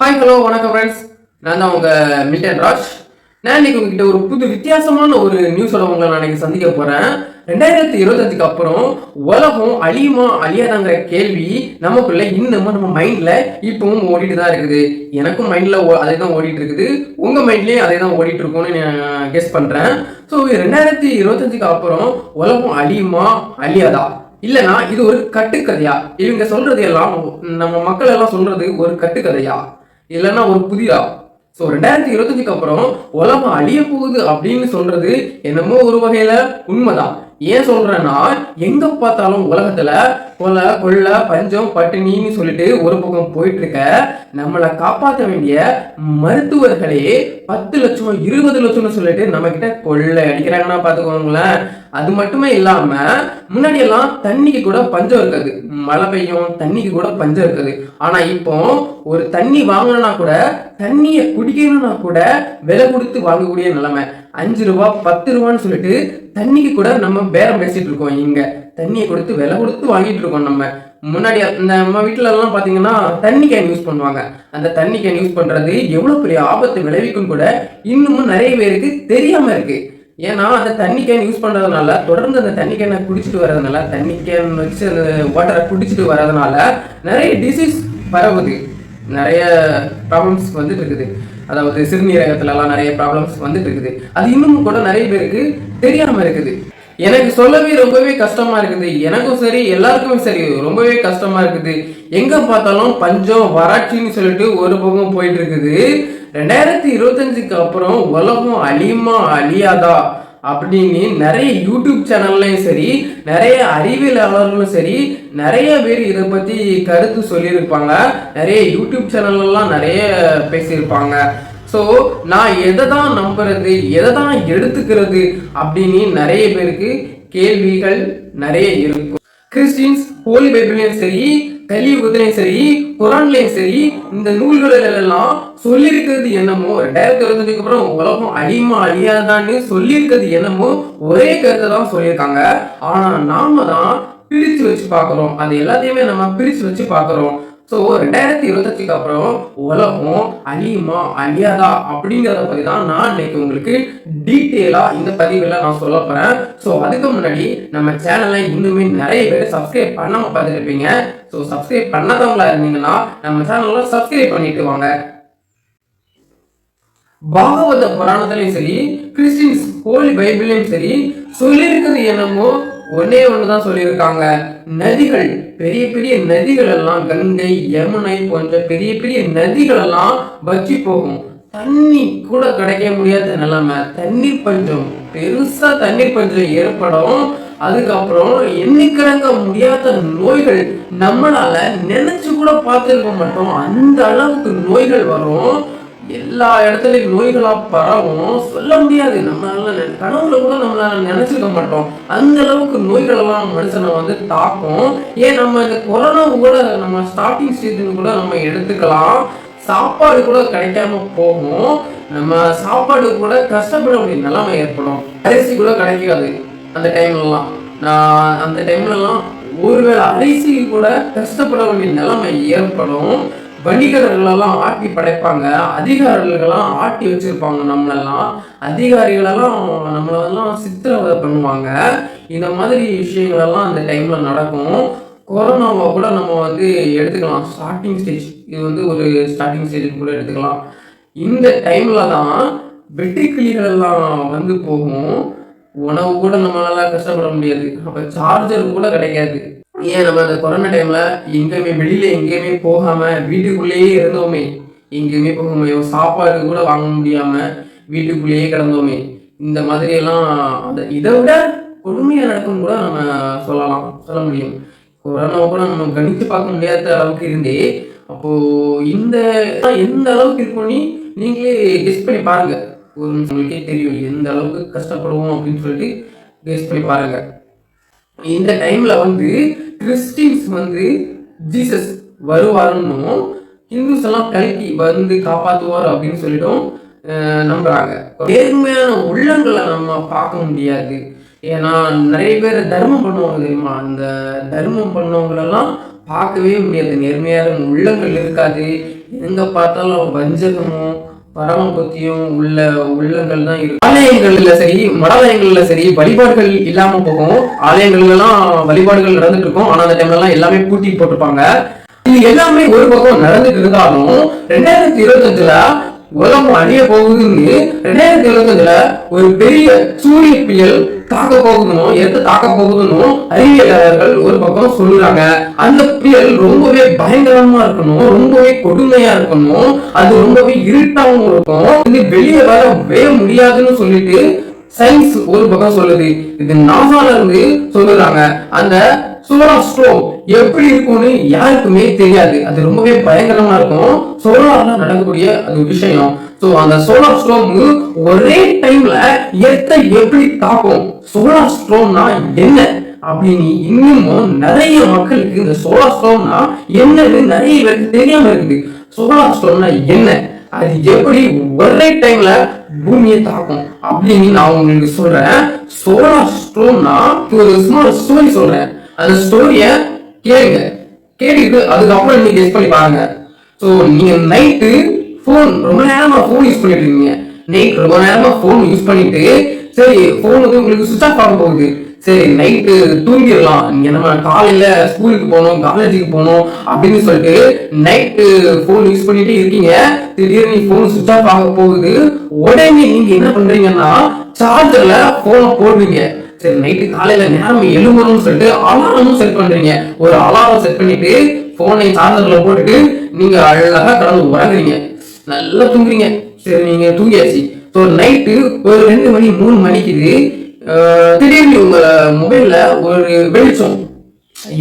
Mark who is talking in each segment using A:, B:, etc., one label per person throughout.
A: Hi hello வணக்கம் friends நான் தான் உங்கள் மில்டன் ராஜ். நான் இன்னைக்கு உங்ககிட்ட ஒரு புது வித்தியாசமான ஒரு நியூஸோட உங்களை நான் இன்னைக்கு சந்திக்க போகிறேன் ரெண்டாயிரத்தி இருபத்தஞ்சுக்கு அப்புறம் உலகம் அழியுமா அழியாதாங்கிற கேள்வி நமக்குள்ள இன்னமும் நம்ம மைண்டில் இப்பவும் ஓடிட்டு தான் இருக்குது. எனக்கும் மைண்டில் அதே தான் ஓடிட்டு இருக்குது. உங்கள் மைண்ட்லேயும் அதே தான் ஓடிட்டு இருக்கும்னு நான் கெஸ் பண்ணுறேன் ஸோ ரெண்டாயிரத்தி இருபத்தஞ்சுக்கு அப்புறம் உலகம் அழியுமா அழியாதா? இல்லைனா இது ஒரு கட்டுக்கதையா? இவங்க சொல்றது எல்லாம் நம்ம மக்கள் எல்லாம் சொல்றது ஒரு கட்டுக்கதையா? இல்லைன்னா ஒரு புதிதா ஸோ ரெண்டாயிரத்தி இருபத்தஞ்சுக்கு அப்புறம் உலகம் அழிய போகுது அப்படின்னு சொல்றது என்னமோ ஒரு வகையில உண்மைதான். ஏன் சொல்றேன்னா எங்க பார்த்தாலும் உலகத்துல கொலை கொள்ளை பஞ்சம் பட்டினின்னு சொல்லிட்டு ஒரு பக்கம் போயிட்டு இருக்க நம்மளை காப்பாற்ற வேண்டிய மருத்துவர்களே பத்து லட்சம் இருபது லட்சம்னு சொல்லிட்டு நம்ம கிட்ட கொள்ளை அடிக்கிறாங்கன்னா பாத்துக்கோங்களேன் அது மட்டுமே இல்லாம முன்னாடி எல்லாம் தண்ணிக்கு கூட பஞ்சம் இருக்காது. மழை பெய்யும் தண்ணிக்கு கூட பஞ்சம் இருக்காது. ஆனா இப்போ ஒரு தண்ணி வாங்கணும்னா கூட தண்ணியை குடிக்கணும்னா கூட விலை கொடுத்து வாங்கக்கூடிய நிலைமை. அஞ்சு ரூபா பத்து ரூபான்னு சொல்லிட்டு தண்ணிக்கு கூட நம்ம பேரம் பேசிட்டு இருக்கோம் இங்க. தண்ணியை கொடுத்து விலை கொடுத்து வாங்கிட்டு இருக்கோம் நம்ம. முன்னாடி இந்த நம்ம வீட்டுல எல்லாம் பாத்தீங்கன்னா தண்ணி கேன் யூஸ் பண்ணுவாங்க. அந்த தண்ணி கேன் யூஸ் பண்றது எவ்வளவு பெரிய ஆபத்து விளைவிக்கும் கூட இன்னமும் நிறைய பேருக்கு தெரியாம இருக்கு. ஏன்னா அந்த தண்ணி கேன் யூஸ் பண்றதுனால தொடர்ந்து அந்த தண்ணி கேனை குடிச்சிட்டு வரதுனால தண்ணி கேன் வச்சு அந்த வாட்டரை குடிச்சிட்டு வர்றதுனால நிறைய டிசீஸ் பரவுது. நிறைய ப்ராப்ளம்ஸ் வந்துட்டு இருக்குது. அதாவது சிறுநீரகத்துலலாம் நிறைய ப்ராப்ளம்ஸ் வந்துட்டு இருக்குது அது இன்னும் கூட நிறைய பேருக்கு தெரியாம இருக்குது. எனக்கு சொல்லவே ரொம்பவே கஷ்டமா இருக்குது. எனக்கும் சரி எல்லாருக்குமே சரி ரொம்பவே கஷ்டமா இருக்குது. எங்க பார்த்தாலும் பஞ்சம் வறட்சின்னு சொல்லிட்டு ஒரு பக்கம் போயிட்டு இருக்குது ரெண்டாயிரத்தி இருபத்தஞ்சுக்கு அப்புறம் உலகம் அழியுமா அழியாதா? அப்படின்னு நிறைய யூடியூப் சேனல்லையும் சரி நிறைய அறிவியலாளர்களும் சரி நிறைய பேர் இதை பத்தி கருத்து சொல்லியிருப்பாங்க. நிறைய யூடியூப் சேனல்லாம் நிறைய பேசியிருப்பாங்க. ஸோ நான் எதை தான் நம்புறது எதை தான் எடுத்துக்கிறது அப்படின்னு நிறைய பேருக்கு கேள்விகள் நிறைய இருக்கும். கிறிஸ்டின்ஸ் ஹோலி பைபிளையும் சரி கலியுகத்திலையும் சரி குரான்லையும் சரி இந்த நூல்களில் எல்லாம் சொல்லியிருக்கிறது என்னமோ ரெண்டாயிரத்தி இருபத்தஞ்சுக்கு அப்புறம் உலகம் அழியுமா அழியாதான்னு சொல்லியிருக்கிறது என்னமோ ஒரே கருத்தை தான் சொல்லியிருக்காங்க. ஆனா நாம தான் பிரிச்சு வச்சு பார்க்குறோம். அது எல்லாத்தையுமே நம்ம பிரிச்சு வச்சு பார்க்குறோம். ஸோ ரெண்டாயிரத்தி இருபத்தஞ்சுக்கு அப்புறம் உலகம் அழியுமா அழியாதா அப்படிங்கிறத பற்றி தான் நான் இன்னைக்கு உங்களுக்கு டீட்டெயிலாக இந்த பதிவில் நான் சொல்ல போகிறேன் ஸோ அதுக்கு முன்னாடி நம்ம சேனலை இன்னுமே நிறைய பேர் சப்ஸ்கிரைப் பண்ணாமல் பார்த்துருப்பீங்க ஸோ சப்ஸ்கிரைப் பண்ணாதவங்களா இருந்தீங்கன்னா நம்ம சேனலை சப்ஸ்கிரைப் பண்ணிட்டு வாங்க. பாகவத புராணத்திலையும் சரி கிறிஸ்டின்ஸ் ஹோலி பைபிளையும் சரி சொல்லியிருக்கிறது என்னமோ ஒன்னே ஒண்ணுதான் சொல்லியிருக்காங்க. நதிகள் பெரிய பெரிய நதிகள் எல்லாம் கங்கை யமுனை போன்ற பெரிய பெரிய நதிகள் எல்லாம் வற்றி போகும். தண்ணி கூட கிடைக்க முடியாத நிலைமை. தண்ணீர் பஞ்சம் பெருசா தண்ணீர் பஞ்சம் ஏற்படும். அதுக்கப்புறம் எண்ணிக்கிழங்க முடியாத நோய்கள் நம்மளால நினைச்சு கூட பார்த்துருக்க மாட்டோம். அந்த அளவுக்கு நோய்கள் வரும். எல்லா இடத்துலயும் நோய்களா பரவும். சொல்ல முடியாது. நம்மளால நெ- கனவுல கூட நம்மளால நினைச்சிருக்க மாட்டோம். அந்த அளவுக்கு நோய்கள் எல்லாம் மனுஷனை வந்து தாக்கும். ஏன் நம்ம இந்த கொரோனா கூட நம்ம ஸ்டார்டிங் ஸ்டேஜ்னு கூட நம்ம எடுத்துக்கலாம். சாப்பாடு கூட கிடைக்காம போகும். நம்ம சாப்பாடு கூட கஷ்டப்பட வேண்டிய நிலைமை ஏற்படும். அரிசி கூட கிடைக்காது. அந்த டைம்லலாம் நான் அந்த டைம்லலாம் ஒருவேளை அரிசி கூட கஷ்டப்பட வேண்டிய நிலைமை ஏற்படும். வணிகர்களெல்லாம் ஆட்டி படைப்பாங்க. அதிகாரிகளெல்லாம் ஆட்டி வச்சுருப்பாங்க நம்மளெல்லாம். அதிகாரிகளெல்லாம் நம்மளெல்லாம் சித்திரவதை பண்ணுவாங்க. இந்த மாதிரி விஷயங்களெல்லாம் அந்த டைமில் நடக்கும். கொரோனாவை கூட நம்ம வந்து எடுத்துக்கலாம். ஸ்டார்டிங் ஸ்டேஜ் இது வந்து ஒரு ஸ்டார்டிங் ஸ்டேஜ் கூட எடுத்துக்கலாம். இந்த டைமில் தான் வெட்டுக்கிளிகள் எல்லாம் வந்து போகும். உணவு கூட நம்மளால கஷ்டப்பட முடியாது. அப்போ சார்ஜர் கூட கிடைக்காது. ஏன் நம்ம அந்த கொரோனா டைம்ல எங்கேயுமே வெளியில எங்கேயுமே போகாம வீட்டுக்குள்ளேயே இருந்தோமே. எங்கேயுமே போக முடியும் சாப்பாடு கூட வாங்க முடியாம வீட்டுக்குள்ளேயே கிடந்தோமே. இந்த மாதிரி எல்லாம் அந்த இதை விட கொடுமையா நடக்கும் கூட நம்ம சொல்லலாம். சொல்ல முடியும். கொரோனா கூட நம்ம கணித்து பார்க்க முடியாத அளவுக்கு இருந்தே அப்போ இந்த எந்த அளவுக்கு இருக்கும்னு நீங்களே கெஸ் பண்ணி பாருங்க. உங்களுக்கே தெரியும் எந்த அளவுக்கு கஷ்டப்படுவோம் அப்படின்னு சொல்லிட்டு கேஸ் பண்ணி பாருங்க. இந்த டைம்ல வந்து கிறிஸ்டின்ஸ் வந்து ஜீசஸ் வருவாருன்னும் ஹிந்துஸ் எல்லாம் கல்கி வந்து காப்பாற்றுவார் அப்படின்னு சொல்லிட்டும் நம்புறாங்க. நேர்மையான உள்ளங்களை நம்ம பார்க்க முடியாது. ஏன்னா நிறைய பேர் தர்மம் பண்ணுவாங்க தெரியுமா? அந்த தர்மம் பண்ணவங்களெல்லாம் பார்க்கவே முடியாது. நேர்மையான உள்ளங்கள் இருக்காது. எங்கே பார்த்தாலும் வஞ்சகமும் பரமபக்தியும் உள்ள உள்ளங்கள் தான் இருக்கு ஆலயங்கள்ல சரி மடாலயங்கள்ல சரி வழிபாடுகள் இல்லாம போகும். ஆலயங்கள்ல எல்லாம் வழிபாடுகள் நடந்துட்டு இருக்கும். ஆனா அந்த டைம்ல எல்லாம் எல்லாமே பூட்டி போட்டிருப்பாங்க. இது எல்லாமே ஒரு பக்கம் நடந்துட்டு இருந்தாலும் ரெண்டாயிரத்தி இருபத்தஞ்சுல உலகம் அழிய போகுதுன்னு ரெண்டாயிரத்தி இருபத்தஞ்சுல ஒரு பெரிய சூரிய புயல் தாக்க போகுதுன்னு எடுத்து தாக்க போகுதுன்னு அறிவியலாளர்கள் ஒரு பக்கம் சொல்லுறாங்க. அந்த புயல் ரொம்பவே பயங்கரமா இருக்கணும் ரொம்பவே கொடுமையா இருக்கணும் அது ரொம்பவே இருட்டாவும் இருக்கும். இது வெளியே வரவே முடியாதுன்னு சொல்லிட்டு சயின்ஸ் ஒரு பக்கம் சொல்லுது. இது நாசால இருந்து சொல்லுறாங்க. அந்த சோலார் ஸ்டோம் எப்படி இருக்கும்னு யாருக்குமே தெரியாது. அது ரொம்பவே பயங்கரமா இருக்கும். சோலார்ல நடக்கக்கூடிய அது விஷயம். ஸோ அந்த சோலார் ஸ்ட்ரோம் ஒரே டைம்ல எர்த்தை எப்படி தாக்கும் சோலார் ஸ்ட்ரோம்னா என்ன? அப்படின்னு இன்னமும் நிறைய மக்களுக்கு இந்த சோலார் ஸ்ட்ரோம்னா என்னன்னு நிறைய பேருக்கு தெரியாம இருக்குது. சோலார் ஸ்ட்ரோம்னா என்ன? அது எப்படி ஒரே டைம்ல பூமியை தாக்கும்? அப்படின்னு நான் உங்களுக்கு சொல்றேன். சோலார் ஸ்ட்ரோம்னா ஒரு சும்மா ஸ்டோரி சொல்றேன். அந்த ஸ்டோரியை கேளுங்க. கேட்டுட்டு அதுக்கப்புறம் நீங்க கெஸ் பண்ணி பாருங்க. ஸோ நீங்க நைட்டு ஃபோன் ரொம்ப நேரமா ஃபோன் யூஸ் பண்ணிட்டு இருக்கீங்க. நைட் ரொம்ப நேரமா ஃபோன் யூஸ் பண்ணிட்டு சரி ஃபோன் வந்து உங்களுக்கு சுவிச் ஆஃப் ஆக போகுது. சரி நைட்டு தூங்கிடலாம். நீங்கள் நம்ம காலையில் ஸ்கூலுக்கு போகணும் காலேஜுக்கு போகணும் அப்படின்னு சொல்லிட்டு நைட்டு ஃபோன் யூஸ் பண்ணிட்டே இருக்கீங்க. திடீர்னு ஃபோன் சுவிச் ஆஃப் ஆக போகுது. உடனே நீங்கள் என்ன பண்ணுறீங்கன்னா சார்ஜரில் ஃபோனை போடுவீங்க. சரி நைட்டு காலையில நேரம் எழும்பணும்னு சொல்லிட்டு அலாரமும் செட் பண்றீங்க. ஒரு அலாரம் செட் பண்ணிட்டு போனை சார்ஜர்ல போட்டுட்டு நீங்க அழகா கடந்து உறங்குறீங்க. நல்லா தூங்குறீங்க. சரி நீங்க தூங்கியாச்சு. ஸோ நைட்டு ஒரு ரெண்டு மணி மூணு மணிக்கு திடீர்னு உங்க மொபைல்ல ஒரு வெளிச்சம்.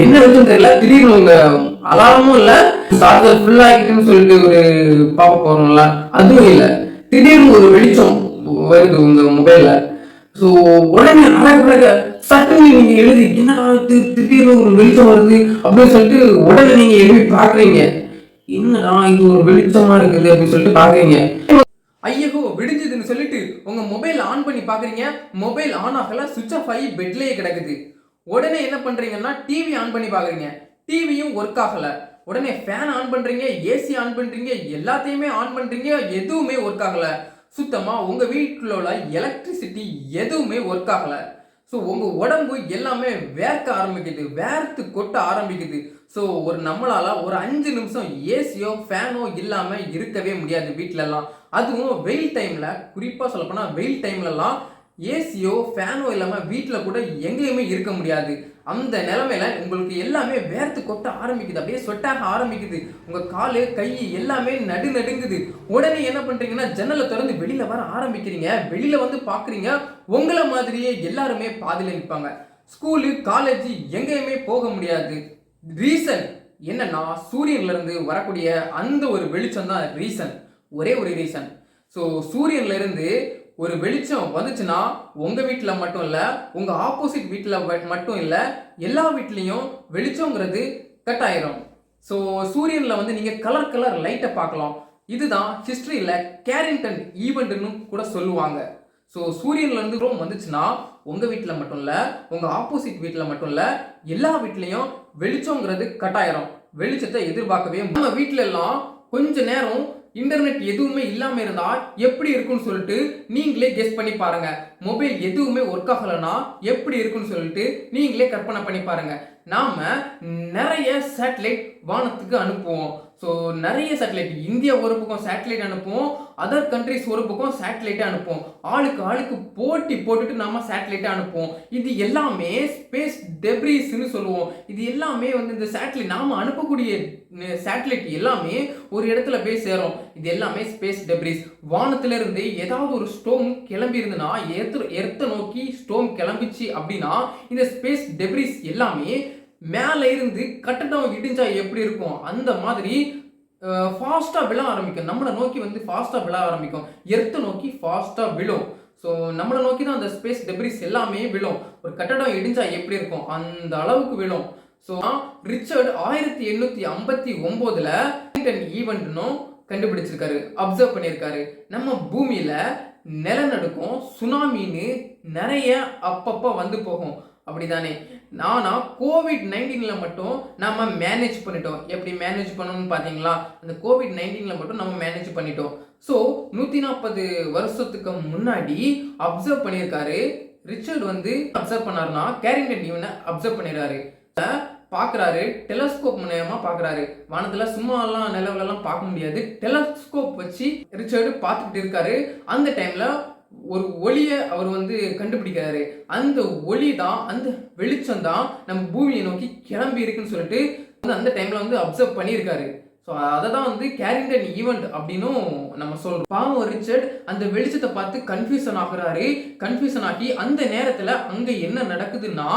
A: என்ன வெளிச்சம் தெரியல. திடீர்னு உங்க அலாரமும் இல்ல. சார்ஜர் ஃபுல் ஆகிட்டுன்னு சொல்லிட்டு ஒரு பார்க்க போறோம்ல அதுவும் இல்லை. திடீர்னு ஒரு வெளிச்சம் வருது உங்க மொபைல்ல ஸோ உடனே அழகழக சட்டுன்னு நீங்க எழுதி என்ன திடீர்னு ஒரு வெளிச்சம் வருது அப்படின்னு சொல்லிட்டு உடனே நீங்க எழுதி பாக்குறீங்க என்னடா இது ஒரு வெளிச்சமா இருக்குது அப்படின்னு சொல்லிட்டு பாக்குறீங்க ஐயோ விடிஞ்சதுன்னு சொல்லிட்டு உங்க மொபைல் ஆன் பண்ணி பாக்குறீங்க மொபைல் ஆன் ஆகல சுவிட்ச் ஆஃப் ஆகி பெட்லயே கிடக்குது. உடனே என்ன பண்றீங்கன்னா டிவி ஆன் பண்ணி பாக்குறீங்க டிவியும் ஒர்க் ஆகல. உடனே ஃபேன் ஆன் பண்றீங்க ஏசி ஆன் பண்றீங்க எல்லாத்தையுமே ஆன் பண்றீங்க எதுவுமே ஒர்க் ஆகல. சுத்தமாக உங்கள் வீட்டில் உள்ள எலக்ட்ரிசிட்டி எதுவுமே ஒர்க் ஆகலை. ஸோ உங்கள் உடம்பு எல்லாமே வேர்க்க ஆரம்பிக்குது வேர்த்து கொட்ட ஆரம்பிக்குது. ஸோ ஒரு நம்மளால் ஒரு அஞ்சு நிமிஷம் ஏசியோ ஃபேனோ இல்லாமல் இருக்கவே முடியாது வீட்டிலலாம் அதுவும் வெயில் டைமில் குறிப்பாக சொல்லப்போனால் வெயில் டைம்லலாம் ஏசியோ ஃபேனோ இல்லாமல் வீட்டில் கூட எங்கேயுமே இருக்க முடியாது. அந்த நிலமையில உங்களுக்கு எல்லாமே வேர்த்து கொட்ட ஆரம்பிக்குது. அப்படியே சொட்டாக ஆரம்பிக்குது. உங்க காலு கை எல்லாமே நடு நடுங்குது. உடனே என்ன பண்றீங்கன்னா ஜன்னலை திறந்து வெளியில வர ஆரம்பிக்கிறீங்க. வெளியில வந்து பாக்குறீங்க. உங்களை மாதிரியே எல்லாருமே பாதியில நிற்பாங்க ஸ்கூலு காலேஜ் எங்கேயுமே போக முடியாது. ரீசன் என்னன்னா சூரியன்ல இருந்து வரக்கூடிய அந்த ஒரு வெளிச்சம் தான் ரீசன். ஒரே ஒரு ரீசன். ஸோ சூரியன்ல இருந்து ஒரு வெளிச்சம் வந்துச்சுன்னா உங்கள் வீட்டில் மட்டும் இல்லை உங்கள் ஆப்போசிட் வீட்டில் மட்டும் இல்லை எல்லா வீட்லேயும் வெளிச்சங்கிறது கட் ஆயிரும். ஸோ சூரியனில் வந்து நீங்கள் கலர் கலர் லைட்டை பார்க்கலாம். இதுதான் ஹிஸ்ட்ரியில் கேரிங்டன் ஈவெண்ட்னு கூட சொல்லுவாங்க. ஸோ சூரியன்லேருந்து ரோம் வந்துச்சுன்னா உங்கள் வீட்டில் மட்டும் இல்லை உங்கள் ஆப்போசிட் வீட்டில் மட்டும் இல்லை எல்லா வீட்லேயும் வெளிச்சங்கிறது கட் ஆயிரும். வெளிச்சத்தை எதிர்பார்க்கவே நம்ம வீட்ல எல்லாம் கொஞ்ச நேரம் இன்டர்நெட் எதுவுமே இல்லாமல் இருந்தால் எப்படி இருக்கும்னு சொல்லிட்டு நீங்களே கெஸ் பண்ணி பாருங்க. மொபைல் எதுவுமே ஒர்க் ஆகலைன்னா எப்படி இருக்கும்னு சொல்லிட்டு நீங்களே கற்பனை பண்ணி பாருங்க. நாம நிறைய சேட்டலைட் வானத்துக்கு அனுப்புவோம். ஸோ நிறைய சேட்டலைட் இந்தியா ஒரு பக்கம் சேட்டலைட் அனுப்புவோம் அதர் கண்ட்ரிஸ் ஒரு பக்கம் சேட்டலைட்டை அனுப்புவோம் ஆளுக்கு ஆளுக்கு போட்டி போட்டுட்டு நாம சேட்டலைட்டை அனுப்புவோம். இது எல்லாமே ஸ்பேஸ் டெப்ரிஸ்னு சொல்லுவோம். இது எல்லாமே வந்து இந்த சேட்டலைட் நாம அனுப்பக்கூடிய சேட்டலைட் எல்லாமே ஒரு இடத்துல போய் சேரும். இது எல்லாமே ஸ்பேஸ் டெப்ரிஸ் வானத்திலிருந்து ஏதாவது ஒரு ஸ்டோம் கிளம்பி இருந்துன்னா எர்த்த எர்த்த நோக்கி ஸ்டோம் கிளம்பிச்சு அப்படின்னா இந்த ஸ்பேஸ் டெப்ரிஸ் எல்லாமே மேலே இருந்து கட்டடம் இடிஞ்சா எப்படி இருக்கும்? அந்த மாதிரி ஃபாஸ்ட்டாக விழ ஆரம்பிக்கும். நம்மளை நோக்கி வந்து ஃபாஸ்ட்டாக விழ ஆரம்பிக்கும். எர்த்தை நோக்கி ஃபாஸ்ட்டாக விழும். ஸோ நம்மளை நோக்கி தான் அந்த ஸ்பேஸ் டெப்ரிஸ் எல்லாமே விழும். ஒரு கட்டடம் இடிஞ்சா எப்படி இருக்கும்? அந்த அளவுக்கு விழும். ஸோ ரிச்சர்ட் ஆயிரத்தி எண்ணூற்றி ஐம்பத்தி ஒம்போதில் ஈவெண்ட்னும் கண்டுபிடிச்சிருக்காரு. அப்சர்வ் பண்ணியிருக்காரு. நம்ம பூமியில் நிலநடுக்கம் சுனாமின்னு நிறைய அப்பப்போ வந்து போகும். அப்படிதானே. நானா கோவிட் நைன்டீனில் மட்டும் நம்ம மேனேஜ் பண்ணிட்டோம். எப்படி மேனேஜ் பண்ணணும்னு பார்த்தீங்களா? அந்த கோவிட் நைன்டீனில் மட்டும் நம்ம மேனேஜ் பண்ணிட்டோம். ஸோ நூற்றி நாற்பது வருஷத்துக்கு முன்னாடி அப்சர்வ் பண்ணியிருக்காரு. ரிச்சர்ட் வந்து அப்சர்வ் பண்ணாருன்னா கேரிங்டன் நியூனை அப்சர்வ் பண்ணிடுறாரு. பார்க்குறாரு டெலஸ்கோப் மூலயமா பார்க்குறாரு வானத்தில் சும்மாலாம் நிலவுலலாம் பார்க்க முடியாது. டெலஸ்கோப் வச்சு ரிச்சர்டு பார்த்துக்கிட்டு இருக்காரு. அந்த டைமில் ஒரு ஒளியை அவர் வந்து கண்டுபிடிக்கிறாரு. அந்த ஒளி தான் அந்த வெளிச்சம் தான் நம்ம பூமியை நோக்கி கிளம்பி இருக்குன்னு சொல்லிட்டு வந்து அந்த டைமில் வந்து அப்சர்வ் பண்ணியிருக்காரு. ஸோ அதை தான் வந்து கேரிங்டன் ஈவெண்ட் அப்படின்னும் நம்ம சொல்கிறோம் பாவம் ரிச்சர்ட் அந்த வெளிச்சத்தை பார்த்து கன்ஃபியூஷன் ஆகுறாரு. கன்ஃபியூஷன் ஆகி அந்த நேரத்தில் அங்கே என்ன நடக்குதுன்னா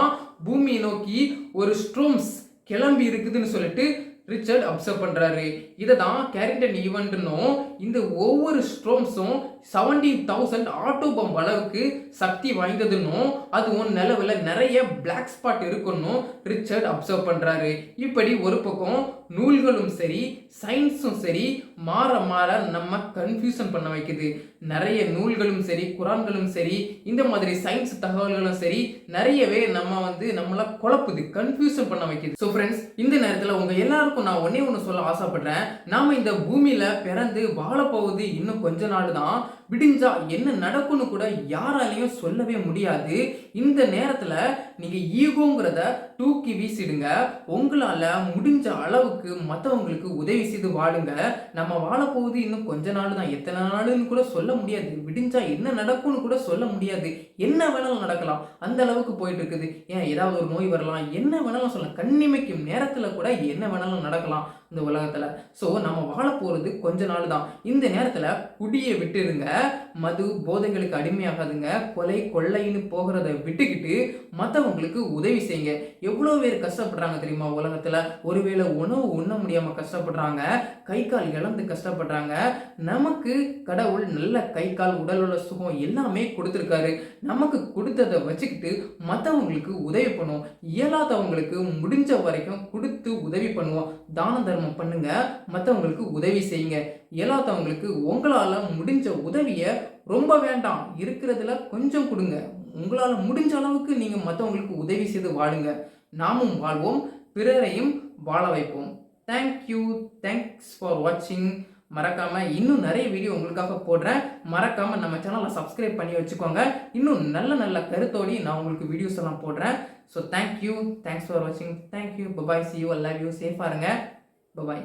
A: பூமியை நோக்கி ஒரு ஸ்ட்ரோம்ஸ் கிளம்பி இருக்குதுன்னு சொல்லிட்டு ரிச்சர்ட் அப்சர்வ் பண்ணுறாரு இதை தான் கேரிங்டன் ஈவெண்ட்னும் இந்த ஒவ்வொரு ஸ்ட்ரோம்ஸும் செவன்டீன் தௌசண்ட் ஆட்டோ பம்ப் அளவுக்கு சக்தி வாய்ந்ததுன்னும் அது ஒன் நிலவில் நிறைய பிளாக் ஸ்பாட் இருக்குன்னு ரிச்சர்ட் அப்சர்வ் பண்ணுறாரு இப்படி ஒரு பக்கம் நூல்களும் சரி சயின்ஸும் சரி மாற மாற நம்ம கன்ஃபியூஷன் பண்ண வைக்குது. நிறைய நூல்களும் சரி குரான்களும் சரி இந்த மாதிரி சயின்ஸ் தகவல்களும் சரி நிறையவே நம்ம வந்து நம்மள குழப்புது கன்ஃபியூஷன் பண்ண வைக்குது. ஸோ ஃப்ரெண்ட்ஸ் இந்த நேரத்தில் உங்கள் எல்லாருக்கும் நான் ஒன்னே ஒன்று சொல்ல ஆசைப்படுறேன். நாம் இந்த பூமியில் பிறந்து வாழப்போகுது இன்னும் கொஞ்ச நாள் தான் விடிஞ்சா என்ன நடக்கும்னு கூட யாராலையும் சொல்லவே முடியாது. இந்த நேரத்தில் நீங்கள் ஈகோங்கிறத தூக்கி வீசிடுங்க. உங்களால் முடிஞ்ச அளவுக்கு மற்றவங்களுக்கு உதவி செய்து வாழுங்க. நம்ம வாழப்போகுது இன்னும் கொஞ்ச நாள் தான். எத்தனை நாளுன்னு கூட சொல்ல முடியாது. விடிஞ்சா என்ன நடக்கும்னு கூட சொல்ல முடியாது. என்ன வேணாலும் நடக்கலாம். அந்த அளவுக்கு போயிட்டு இருக்குது ஏன் ஏதாவது ஒரு நோய் வரலாம். என்ன வேணாலும் சொல்லலாம். கண்ணிமைக்கும் நேரத்தில் கூட என்ன வேணாலும் நடக்கலாம். இந்த உலகத்தில். ஸோ நம்ம வாழ போகிறது கொஞ்ச நாள் தான். இந்த நேரத்தில் குடியை விட்டுருங்க மது போதைகளுக்கு அடிமையாகாதுங்க. கொலை கொள்ளைன்னு போகிறத விட்டுக்கிட்டு மற்றவங்களுக்கு உதவி செய்யுங்க. எவ்வளோ பேர் கஷ்டப்படுறாங்க தெரியுமா உலகத்தில்? ஒருவேளை உணவு உண்ண முடியாமல் கஷ்டப்படுறாங்க. கை கால் இழந்து கஷ்டப்படுறாங்க. நமக்கு கடவுள் நல்ல கை கால் உடல் உள்ள சுகம் எல்லாமே கொடுத்துருக்காரு. நமக்கு கொடுத்ததை வச்சுக்கிட்டு மற்றவங்களுக்கு உதவி பண்ணுவோம். இயலாதவங்களுக்கு முடிஞ்ச வரைக்கும் கொடுத்து உதவி பண்ணுவோம். தான தர்மம் பண்ணுங்க. மற்றவங்களுக்கு உதவி செய்யுங்க. இயலாதவங்களுக்கு உங்களால் முடிஞ்ச உதவியை ரொம்ப வேண்டாம். இருக்கிறதுல கொஞ்சம் கொடுங்க. உங்களால் முடிஞ்ச அளவுக்கு நீங்கள் மற்றவங்களுக்கு உதவி செய்து வாழுங்க. நாமும் வாழ்வோம். பிறரையும் வாழ வைப்போம். தேங்க்யூ தேங்க்ஸ் ஃபார் வாட்சிங் மறக்காமல் இன்னும் நிறைய வீடியோ உங்களுக்காக போடுறேன். மறக்காமல் நம்ம சேனலை சப்ஸ்கிரைப் பண்ணி வச்சுக்கோங்க. இன்னும் நல்ல நல்ல கருத்தோடி நான் உங்களுக்கு வீடியோஸ் எல்லாம் போடுறேன். So thank you thanks for வாட்சிங் thank you bye bye see you love you சேஃபாக இருங்க. Bye bye